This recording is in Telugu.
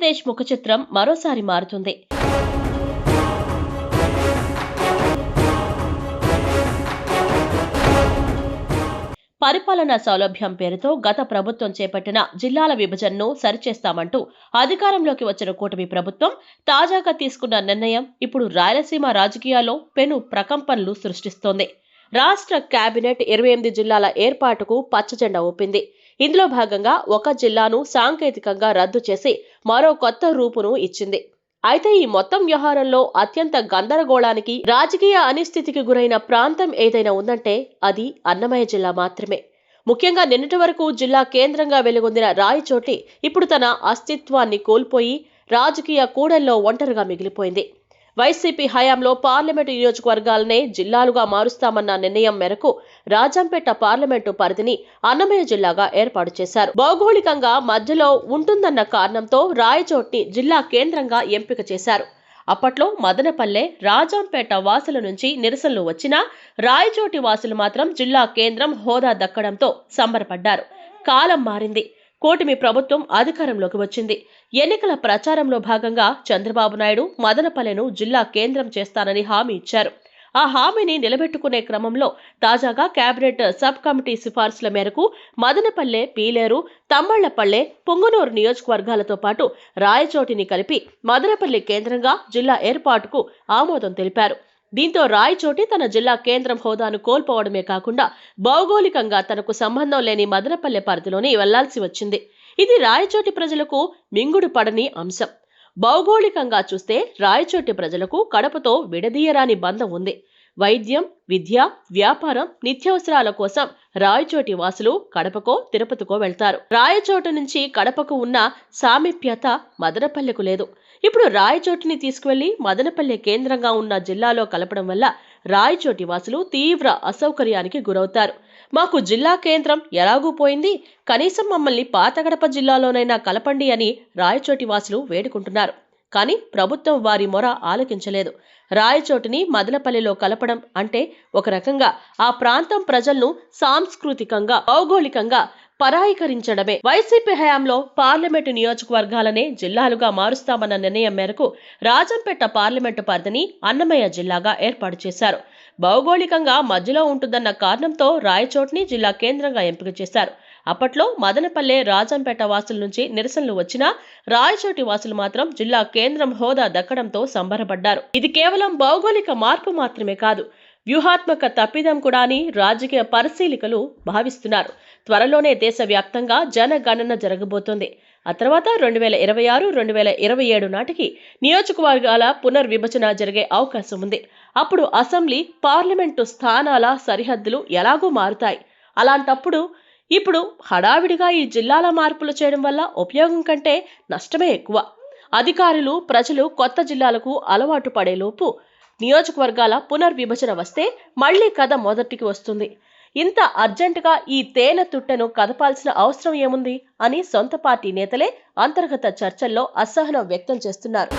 ఆంధ్రప్రదేశ్ ముఖ చిత్రం మరోసారి మారుతుంది. పరిపాలనా సౌలభ్యం పేరుతో గత ప్రభుత్వం చేపట్టిన జిల్లాల విభజనను సరిచేస్తామంటూ అధికారంలోకి వచ్చిన కూటమి ప్రభుత్వం తాజాగా తీసుకున్న నిర్ణయం ఇప్పుడు రాయలసీమ రాజకీయాల్లో పెను ప్రకంపనలు సృష్టిస్తోంది. రాష్ట్ర కేబినెట్ ఇరవై ఎనిమిది జిల్లాల ఏర్పాటుకు పచ్చజెండా ఊపింది. ఇందులో భాగంగా ఒక జిల్లాను సాంకేతికంగా రద్దు చేసి మరో కొత్త రూపును ఇచ్చింది. అయితే ఈ మొత్తం వ్యవహారంలో అత్యంత గందరగోళానికి రాజకీయ అనిస్థితికి గురైన ప్రాంతం ఏదైనా ఉందంటే అది అన్నమయ్య జిల్లా మాత్రమే. ముఖ్యంగా నిన్నటి వరకు జిల్లా కేంద్రంగా వెలుగొందిన రాయచోటి ఇప్పుడు తన అస్తిత్వాన్ని కోల్పోయి రాజకీయ కూడల్లో ఒంటరిగా మిగిలిపోయింది. వైసీపీ హయాంలో పార్లమెంటు నియోజకవర్గాలనే జిల్లాలుగా మారుస్తామన్న నిర్ణయం మేరకు రాజంపేట పార్లమెంటు పరిధిని అన్నమయ్య జిల్లాగా ఏర్పాటు చేశారు. భౌగోళికంగా మధ్యలో ఉంటుందన్న కారణంతో రాయచోట్ని జిల్లా కేంద్రంగా ఎంపిక చేశారు. అప్పట్లో మదనపల్లె రాజంపేట వాసుల నుంచి నిరసనలు వచ్చినా రాయచోటి వాసులు మాత్రం జిల్లా కేంద్రం హోదా దక్కడంతో సంబరపడ్డారు. కాలం మారింది. కూటమి ప్రభుత్వం అధికారంలోకి వచ్చింది. ఎన్నికల ప్రచారంలో భాగంగా చంద్రబాబు నాయుడు మదనపల్లెను జిల్లా కేంద్రం చేస్తానని హామీ ఇచ్చారు. ఆ హామీని నిలబెట్టుకునే క్రమంలో తాజాగా కేబినెట్ సబ్ కమిటీ సిఫార్సుల మేరకు మదనపల్లె పీలేరు తమ్మళ్ళపల్లె పుంగనూరు నియోజకవర్గాలతో పాటు రాయచోటిని కలిపి మదనపల్లి కేంద్రంగా జిల్లా ఏర్పాటుకు ఆమోదం తెలిపారు. దీంతో రాయచోటి తన జిల్లా కేంద్రం హోదాను కోల్పోవడమే కాకుండా భౌగోళికంగా తనకు సంబంధం లేని మదనపల్లె పరిధిలోని వెళ్ళాల్సి వచ్చింది. ఇది రాయచోటి ప్రజలకు మింగుడు పడని అంశం. భౌగోళికంగా చూస్తే రాయచోటి ప్రజలకు కడపతో విడదీయరాని బంధం ఉంది. వైద్యం విద్య వ్యాపారం నిత్యావసరాల కోసం రాయచోటి వాసులు కడపకో తిరుపతికో వెళ్తారు. రాయచోటు నుంచి కడపకు ఉన్న సామీప్యత మదనపల్లెకు లేదు. ఇప్పుడు రాయచోటిని తీసుకువెళ్ళి మదనపల్లె కేంద్రంగా ఉన్న జిల్లాలో కలపడం వల్ల రాయచోటి వాసులు తీవ్ర అసౌకర్యానికి గురవుతారు. మాకు జిల్లా కేంద్రం ఎలాగూ పోయింది కనీసం మమ్మల్ని పాతగడప జిల్లాలోనైనా కలపండి అని రాయచోటి వాసులు వేడుకుంటున్నారు. కానీ ప్రభుత్వం వారి మొర ఆలకించలేదు. రాయచోటిని మదనపల్లిలో కలపడం అంటే ఒక రకంగా ఆ ప్రాంతం ప్రజలను సాంస్కృతికంగా భౌగోళికంగా పరాయీకరించడమే. వైసీపీ హయాంలో పార్లమెంటు నియోజకవర్గాలనే జిల్లాలుగా మారుస్తామన్న నిర్ణయం మేరకు రాజంపేట పార్లమెంటు పరిధిని అన్నమయ్య జిల్లాగా ఏర్పాటు చేశారు. భౌగోళికంగా మధ్యలో ఉంటుందన్న కారణంతో రాయచోట్ని జిల్లా కేంద్రంగా ఎంపిక చేశారు. అప్పట్లో మదనపల్లె రాజంపేట వాసుల నుంచి నిరసనలు వచ్చినా రాయచోటి వాసులు మాత్రం జిల్లా కేంద్రం హోదా దక్కడంతో సంబరపడ్డారు. ఇది కేవలం భౌగోళిక మార్పు మాత్రమే కాదు వ్యూహాత్మక తప్పిదం కూడా అని రాజకీయ పరిశీలికలు భావిస్తున్నారు. త్వరలోనే దేశవ్యాప్తంగా జనగణన జరగబోతోంది. ఆ తర్వాత రెండు వేల ఇరవై ఆరు రెండు వేల ఇరవై ఏడు నాటికి నియోజకవర్గాల పునర్విభజన జరిగే అవకాశం ఉంది. అప్పుడు అసెంబ్లీ పార్లమెంటు స్థానాల సరిహద్దులు ఎలాగూ మారుతాయి. అలాంటప్పుడు ఇప్పుడు హడావిడిగా ఈ జిల్లాల మార్పులు చేయడం వల్ల ఉపయోగం కంటే నష్టమే ఎక్కువ. అధికారులు ప్రజలు కొత్త జిల్లాలకు అలవాటు పడేలోపు నియోజకవర్గాల పునర్విభజన వస్తే మళ్ళీ కథ మొదటికి వస్తుంది. ఇంత అర్జెంటుగా ఈ తేనె తుట్టెను కదపాల్సిన అవసరం ఏముంది అని సొంత పార్టీ నేతలే అంతర్గత చర్చల్లో అసహనం వ్యక్తం చేస్తున్నారు.